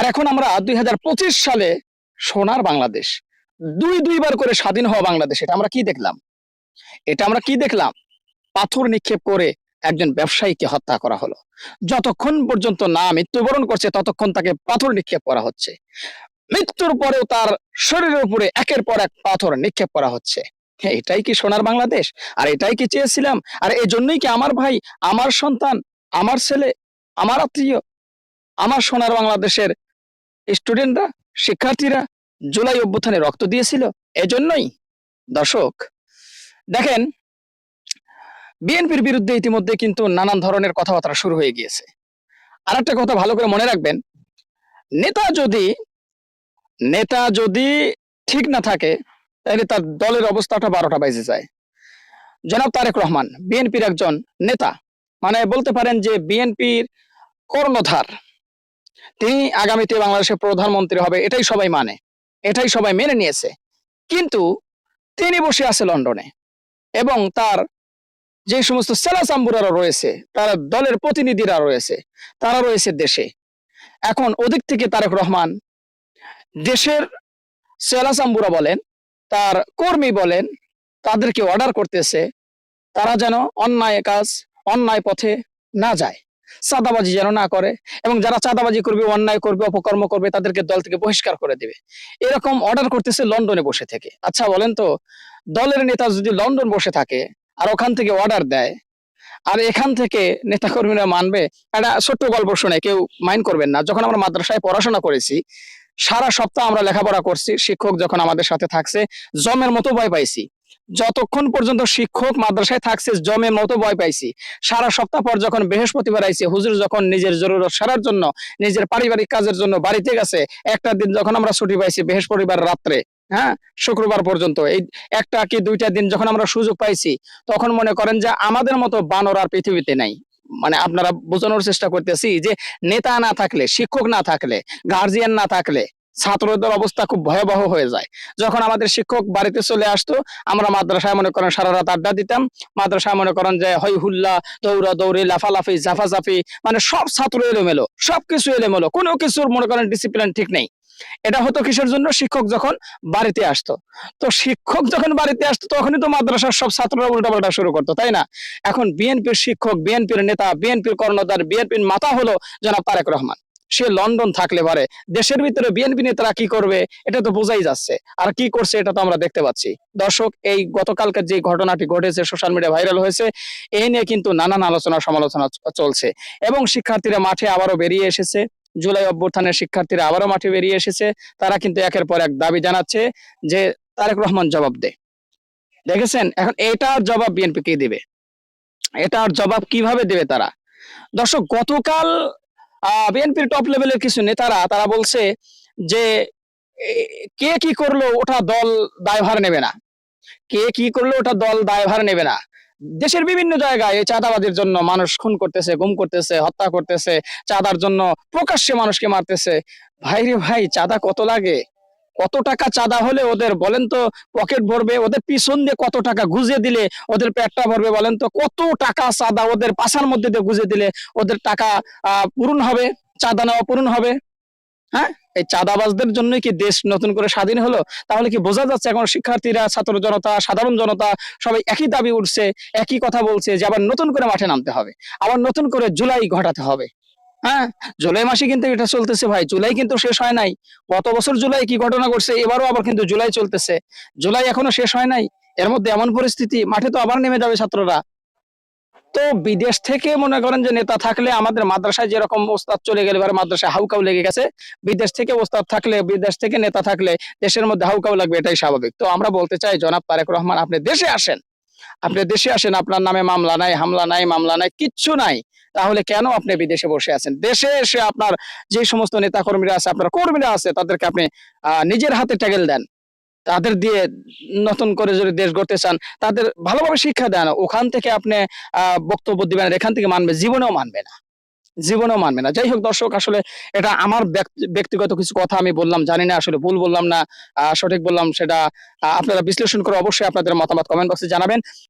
আর এখন আমরা দুই হাজার পঁচিশ সালে সোনার বাংলাদেশ। দুই দুইবার করে স্বাধীন হওয়া বাংলাদেশ এটা আমরা কি দেখলাম? এটা আমরা কি দেখলাম? পাথর নিক্ষেপ করে একজন ব্যবসায়ীকে হত্যা করা হলো। যতক্ষণ পর্যন্ত না মৃত্যুবরণ করছে ততক্ষণ তাকে পাথর নিক্ষেপ করা হচ্ছে। মৃত্যুর পরেও তার শরীরের উপরে একের পর এক পাথর নিক্ষেপ করা হচ্ছে। হ্যাঁ, এটাই কি সোনার বাংলাদেশ? আর এটাই কি চেয়েছিলাম? আর এই জন্যই কি আমার ভাই আমার সন্তান আমার ছেলে আমার আত্মীয় আমার সোনার বাংলাদেশের স্টুডেন্টরা, শিক্ষার্থীরা জুলাই অভ্যুত্থানে রক্ত দিয়েছিল। এজন্যই, দর্শক, দেখেন, বিএনপির বিরুদ্ধে ইতিমধ্যে কিন্তু নানান ধরনের কথাবার্তা শুরু হয়ে গিয়েছে। আর একটা কথা ভালো করে মনে রাখবেন, নেতা যদি নেতা যদি ঠিক না থাকে, তাহলে তার দলের অবস্থাটা বারোটা বাজে যায়। জনাব তারেক রহমান, বিএনপির একজন নেতা মানে বলতে পারেন যে বিএনপির কর্ণধার। তিনি আগামীতে বাংলাদেশের প্রধানমন্ত্রী হবে, এটাই সবাই মানে এটাই সবাই মেনে নিয়েছে। কিন্তু তিনি বসে আছে লন্ডনে এবং তার যে সমস্ত সেলা চাম্বুরারা রয়েছে, তার দলের প্রতিনিধিরা রয়েছে, তারা রয়েছে দেশে। এখন ওদিক থেকে তারেক রহমান দেশের সেলা চাম্বুরা বলেন, তার কর্মী বলেন, তাদেরকে অর্ডার করতেছে, তারা যেন অন্যায় কাজ, অন্যায় পথে না যায়। চাঁদাবাজি যেন না করে এবং যারা চাঁদাবাজি করবে, অন্যায় করবে, অপকর্ম করবে, তাদেরকে দল থেকে বহিষ্কার করে দেবে। এরকম অর্ডার করতেছে লন্ডনে বসে থেকে। আচ্ছা বলেন তো, দলের নেতা যদি লন্ডন বসে থাকে আর ওখান থেকে অর্ডার দেয়, আর এখান থেকে নেতাকর্মীরা মানবে, একটা ছোট্ট গল্প শুনে কেউ মাইন্ড করবেন না। যখন আমরা মাদ্রাসায় পড়াশোনা করেছি, সারা সপ্তাহ আমরা লেখাপড়া করছি, শিক্ষক যখন আমাদের সাথে থাকছে, জমের মতো ভয় পাইছি। যতক্ষণ পর্যন্ত শিক্ষক মাদ্রাসায় থাকছে জমের মতো ভয় পাইছি। সারা সপ্তাহ পর যখন বৃহস্পতিবার আইছে, হুজুর যখন নিজের জরুরত সারার জন্য, নিজের পারিবারিক কাজের জন্য বাড়িতে গেছে, একটা দিন যখন আমরা ছুটি পাইছি বৃহস্পতিবার রাত্রে হ্যাঁ শুক্রবার পর্যন্ত, এই একটা কি দুইটা দিন যখন আমরা সুযোগ পাইছি, তখন মনে করেন যে আমাদের মতো বানর আর পৃথিবীতে নাই। মানে আপনারা বোঝানোর চেষ্টা করতেছি যে, নেতা না থাকলে, শিক্ষক না থাকলে গার্জিয়ান না থাকলে ছাত্রদের অবস্থা খুব ভয়াবহ হয়ে যায়। যখন আমাদের শিক্ষক বাড়িতে চলে আসতো, আমরা মাদ্রাসায় মনে করেন সারা রাত আড্ডা দিতাম। মাদ্রাসায় মনে করেন যে, হই হুল্লা, দৌড়া, দৌড়ি, লাফালাফি জাফাজাফি মানে সব ছাত্র এলোমেলো, সবকিছু এলোমেলো, কোনো কিছুর মনে করেন ডিসিপ্লিন ঠিক নেই। এটা হতো কিসের জন্য? শিক্ষক যখন বাড়িতে আসতো। তো শিক্ষক যখন বাড়িতে আসতো, তখনই তো মাদ্রাসার সব ছাত্ররা উল্টাপাল্টা শুরু করতো, তাই না? এখন বিএনপির শিক্ষক, বিএনপির নেতা, বিএনপির কর্ণধার, বিএনপির মাথা হলো জনাব তারেক রহমান। সে লন্ডন থাকলে পারে। দেশের ভিতরে বিএনপি নেতারা কি করবে, এটা তো বোঝাই যাচ্ছে। আর কি করছে এটা তো আমরা দেখতে পাচ্ছি। দর্শক, এই গতকালকের যে ঘটনাটি ঘটেছে সোশ্যাল মিডিয়া ভাইরাল হয়েছে এই নিয়ে কিন্তু নানান আলোচনা সমালোচনা চলছে। এবং শিক্ষার্থীরা মাঠে আবারও বেরিয়ে এসেছে। জুলাই অভ্যুত্থানের শিক্ষার্থীরা আবারও মাঠে বেরিয়ে এসেছে। তারা কিন্তু একের পর এক দাবি জানাচ্ছে যে, তারেক রহমান জবাব দে। দেখেছেন? এখন এটার জবাব বিএনপি কে দিবে? এটার জবাব কীভাবে দেবে তারা? দর্শক, গতকাল বিএনপির টপ লেভেলের কিছু নেতারা, তারা বলছে যে কে কি করল ওটা দল দায়ভার নেবে না। কে কি করল ওটা দল দায়ভার নেবে না। দেশের বিভিন্ন জায়গায় এই চাঁদাবাদের জন্য মানুষ খুন করতেছে, গুম করতেছে, হত্যা করতেছে, চাঁদার জন্য প্রকাশ্যে মানুষকে মারতেছে। ভাইরে ভাই, চাঁদা কত লাগে? কত টাকা চাঁদা হলে ওদের বলেন তো পকেট ভরবে, ওদের পিছন দিয়ে কত টাকা গুজে দিলে ওদের পেটটা ভরবে বলেন তো? কত টাকা চাঁদা ওদের পাশার মধ্যে দিয়ে গুজে দিলে ওদের টাকা পূরণ হবে, চাঁদা নেওয়া পূরণ হবে? হ্যাঁ? এই চাঁদাবাজদের জন্যই কি দেশ নতুন করে স্বাধীন হলো? তাহলে কি বোঝা যাচ্ছে এখন শিক্ষার্থীরা, ছাত্র জনতা, সাধারণ জনতা সবাই একই দাবি উঠছে, একই কথা বলছে যে আবার নতুন করে মাঠে নামতে হবে, আবার নতুন করে জুলাই ঘটাতে হবে। হ্যাঁ জুলাই মাসে কিন্তু এটা চলতেছে ভাই, জুলাই কিন্তু শেষ হয় নাই। গত বছর জুলাই কি ঘটনা ঘটছে, এবারও আবার কিন্তু জুলাই চলতেছে। জুলাই এখনও শেষ হয় নাই, এর মধ্যে এমন পরিস্থিতি, মাঠে তো আবার নেমে যাবে ছাত্ররা। তো বিদেশ থেকে মনে করেন যে নেতা থাকলে আমাদের মাদ্রাসায় যেরকম ওস্তাদ চলে গেলে, এবার মাদ্রাসায় হাউকাউ লেগে গেছে। বিদেশ থেকে ওস্তাদ থাকলে, বিদেশ থেকে নেতা থাকলে দেশের মধ্যে হাউকাউ লাগবে, এটাই স্বাভাবিক। তো আমরা বলতে চাই, জনাব তারেক রহমান, আপনি দেশে আসেন। আপনি দেশে আসেন, আপনার নামে মামলা নাই, হামলা নাই, মামলা নাই, কিচ্ছু নাই। তাহলে কেন আপনি বিদেশে বসে আছেন? দেশে এসে আপনার যে সমস্ত নেতা কর্মীরা আছে, আপনার কর্মীরা আছে, তাদেরকে আপনি নিজের হাতে ট্যাগেল দেন। তাদের দিয়ে নতুন করে যদি দেশ গড়তে চান, তাদের ভালোভাবে শিক্ষা দেন। ওখান থেকে আপনি বক্তব্য দিবেন এখান থেকে মানবে, জীবনেও মানবে না। জীবনেও মানবে না। যাই হোক দর্শক, আসলে এটা আমার ব্যক্তি- ব্যক্তিগত কিছু কথা আমি বললাম, জানি না, আসলে ভুল বললাম না সঠিক বললাম সেটা আপনারা বিশ্লেষণ করে অবশ্যই আপনাদের মতামত কমেন্ট বক্সে জানাবেন।